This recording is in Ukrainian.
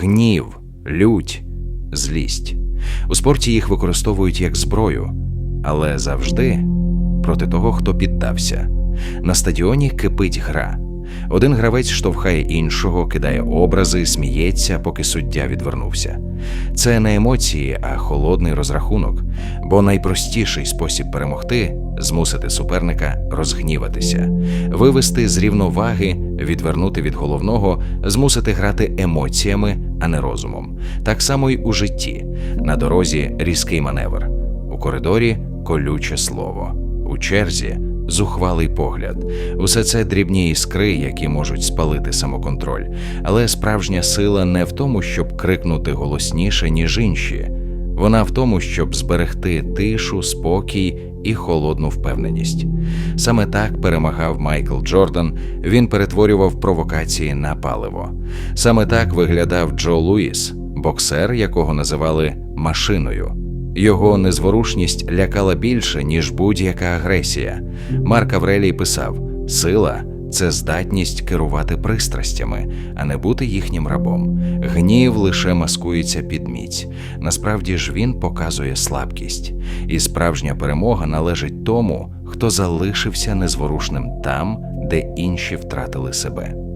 гнів, лють, злість. У спорті їх використовують як зброю, але завжди проти того, хто піддався. На стадіоні кипить гра. Один гравець штовхає іншого, кидає образи, сміється, поки суддя відвернувся. Це не емоції, а холодний розрахунок, бо найпростіший спосіб перемогти змусити суперника розгніватися, вивести з рівноваги, відвернути від головного, змусити грати емоціями, а не розумом. Так само й у житті. На дорозі різкий маневр, у коридорі колюче слово, у черзі зухвалий погляд. Усе це дрібні іскри, які можуть спалити самоконтроль. Але справжня сила не в тому, щоб крикнути голосніше, ніж інші. Вона в тому, щоб зберегти тишу, спокій і холодну впевненість. Саме так перемагав Майкл Джордан. Він перетворював провокації на паливо. Саме так виглядав Джо Луїс, боксер, якого називали машиною. Його незворушність лякала більше, ніж будь-яка агресія. Марк Аврелій писав: сила це здатність керувати пристрастями, а не бути їхнім рабом. Гнів лише маскується під міць. Насправді ж він показує слабкість, і справжня перемога належить тому, хто залишився незворушним там, де інші втратили себе.